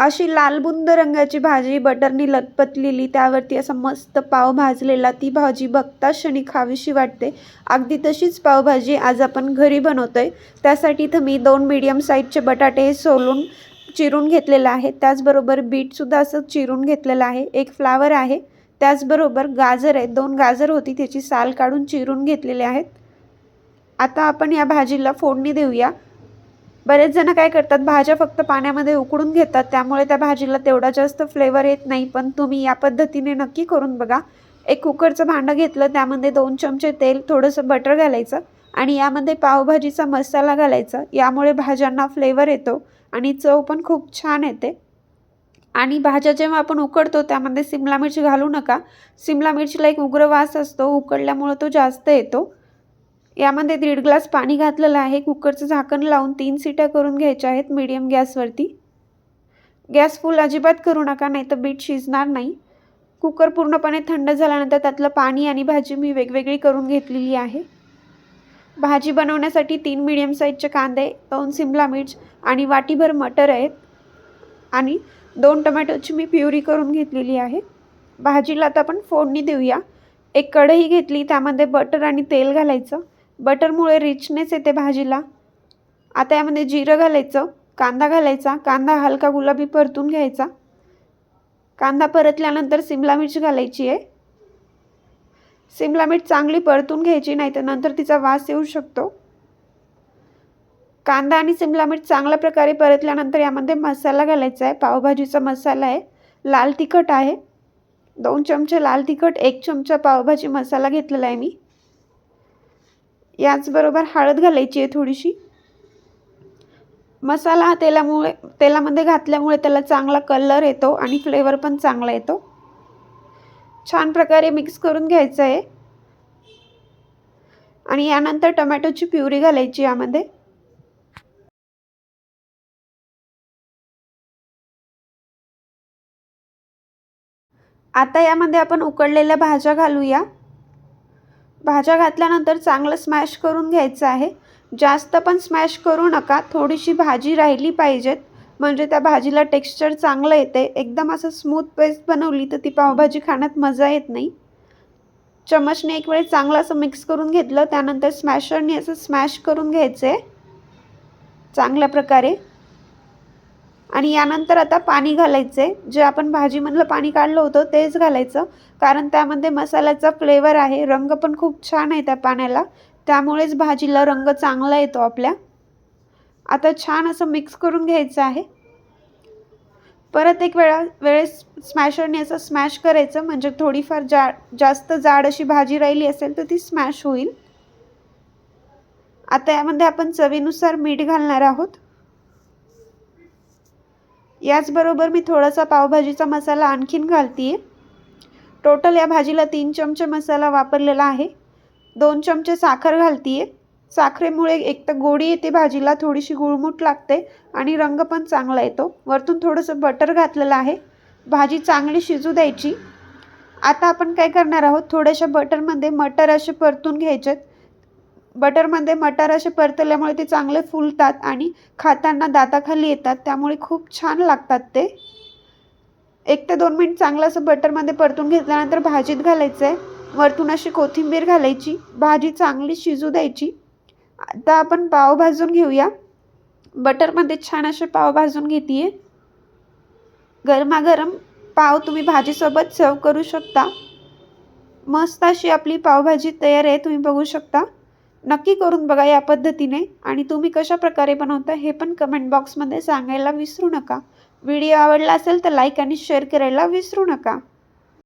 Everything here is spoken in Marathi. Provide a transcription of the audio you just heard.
अशी लालबुंद रंगाची भाजी बटरनी लतपतलेली त्यावरती असा मस्त पाव भाजलेला ती भाजी बघता क्षणी खावीशी वाटते. अगदी तशीच पावभाजी आज आपण घरी बनवतोय. त्यासाठी इथं मी दोन मीडियम साईजचे बटाटे हे सोलून चिरून घेतलेलं आहे त्याचबरोबर बीटसुद्धा असं चिरून घेतलेलं आहे. एक फ्लावर आहे. त्याचबरोबर गाजर आहे. दोन गाजर होती त्याची साल काढून चिरून घेतलेले आहेत. आता आपण या भाजीला फोडणी देऊया. बरेच जण काय करतात भाज्या फक्त पाण्यामध्ये उकडून घेतात त्यामुळे त्या भाजीला तेवढा जास्त फ्लेवर येत नाही पण तुम्ही या पद्धतीने नक्की करून बघा. एक कुकरचं भांडं घेतलं त्यामध्ये दोन चमचे तेल थोडंसं बटर घालायचं आणि यामध्ये पावभाजीचा मसाला घालायचा. यामुळे भाज्यांना फ्लेवर येतो आणि चव पण खूप छान येते. आणि भाज्या जेव्हा आपण उकडतो त्यामध्ये सिमला मिरची घालू नका. सिमला मिरचीला एक उग्र वास असतो उकडल्यामुळं तो जास्त येतो. यामध्ये दीड ग्लास पाणी घातलेलं आहे. कुकरचं झाकण लावून तीन सिट्या करून घ्यायच्या आहेत मीडियम गॅसवरती. गॅस फुल अजिबात करू नका नाही तर बीट शिजणार नाही. कुकर पूर्णपणे थंड झाल्यानंतर त्यातलं पाणी आणि भाजी मी वेगवेगळी करून घेतलेली आहे. भाजी बनवण्यासाठी तीन मिडियम साईजचे कांदे दोन सिमला मिर्च आणि वाटीभर मटर आहेत. आणि दोन टमॅटोची मी प्युरी करून घेतलेली आहे. भाजीला आता आपण फोडणी देऊया. एक कढई घेतली त्यामध्ये बटर आणि तेल घालायचं. बटरमुळे रिचनेस येते भाजीला. आता यामध्ये जिरं घालायचं कांदा घालायचा कांदा हलका गुलाबी परतून घ्यायचा. कांदा परतल्यानंतर सिमला मिरच घालायची आहे. सिमला मिरच चांगली परतून घ्यायची नाही तर नंतर तिचा वास येऊ शकतो. कांदा आणि सिमला मिरच चांगल्या प्रकारे परतल्यानंतर यामध्ये मसाला घालायचा आहे. पावभाजीचा मसाला आहे. लाल तिखट आहे. दोन चमचे लाल तिखट एक चमचा पावभाजी मसाला घेतलेला आहे मी. याचबरोबर हळद घालायची आहे थोडीशी. मसाला हा तेलामुळे तेलामध्ये घातल्यामुळे त्याला चांगला कलर येतो आणि फ्लेवर पण चांगला येतो. छान प्रकारे मिक्स करून घ्यायचं आहे. आणि यानंतर टमॅटोची प्युरी घालायची यामध्ये. आता यामध्ये आपण उकडलेल्या भाज्या घालूया. भाज्या घातल्यानंतर चांगलं स्मॅश करून घ्यायचं आहे. जास्त पण स्मॅश करू नका. थोडीशी भाजी राहिली पाहिजेत. म्हणजे त्या भाजीला टेक्स्चर चांगलं येते एकदम असं स्मूथ पेस्ट बनवली तर ती पावभाजी खाण्यात मजा येत नाही. चमचने एक वेळ चांगलं असं मिक्स करून घेतलं. त्यानंतर स्मॅशरने असं स्मॅश करून घ्यायचं आहे चांगल्या प्रकारे. आणि यानंतर आता पाणी घालायचं आहे जे आपण भाजीमधलं पाणी काढलं होतं तेच घालायचं. कारण त्यामध्ये मसाल्याचा फ्लेवर आहे. रंग पण खूप छान आहे त्या पाण्याला. त्यामुळेच भाजीला रंग चांगला येतो आपल्या. आता छान असं मिक्स करून घ्यायचं आहे. परत एक वेळा वेळेस स्मॅशरने असं स्मॅश करायचं. म्हणजे थोडीफार जा जास्त जाड अशी भाजी राहिली असेल तर ती स्मॅश होईल. आता यामध्ये आपण चवीनुसार मीठ घालणार आहोत. याचबरोबर मी थोडासा पावभाजीचा मसाला आणखीन घालते टोटल या भाजीला तीन चमचे मसाला वापरलेला आहे. दोन चमचे साखर घालते साखरेमुळे एक तर गोडी येते भाजीला थोडीशी गुळमुट लागते आणि रंग पण चांगला येतो. वरतून थोडंसं बटर घातलेलं आहे. भाजी चांगली शिजू द्यायची. आता आपण काय करणार आहोत? थोड्याशा बटरमध्ये मटर असे परतून घ्यायचेत. बटरमध्ये मटार असे परतल्यामुळे ते चांगले फुलतात आणि खाताना दाताखाली येतात. त्यामुळे खूप छान लागतात ते. एक ते दोन मिनिट चांगलं असं बटरमध्ये परतून घेतल्यानंतर भाजीत घालायचं आहे. वरतून अशी कोथिंबीर घालायची. भाजी चांगली शिजू द्यायची. आता आपण पाव भाजून घेऊया. बटरमध्ये छान असे पाव भाजून घेते गरमागरम पाव तुम्ही भाजीसोबत सर्व करू शकता. मस्त अशी आपली पावभाजी तयार आहे. तुम्ही बघू शकता. नक्की करून बघा या पद्धतीने. आणि तुम्ही कशा प्रकारे बनवता हे पण कमेंट बॉक्समध्ये सांगायला विसरू नका. व्हिडिओ आवडला असेल तर लाईक आणि शेअर करायला विसरू नका.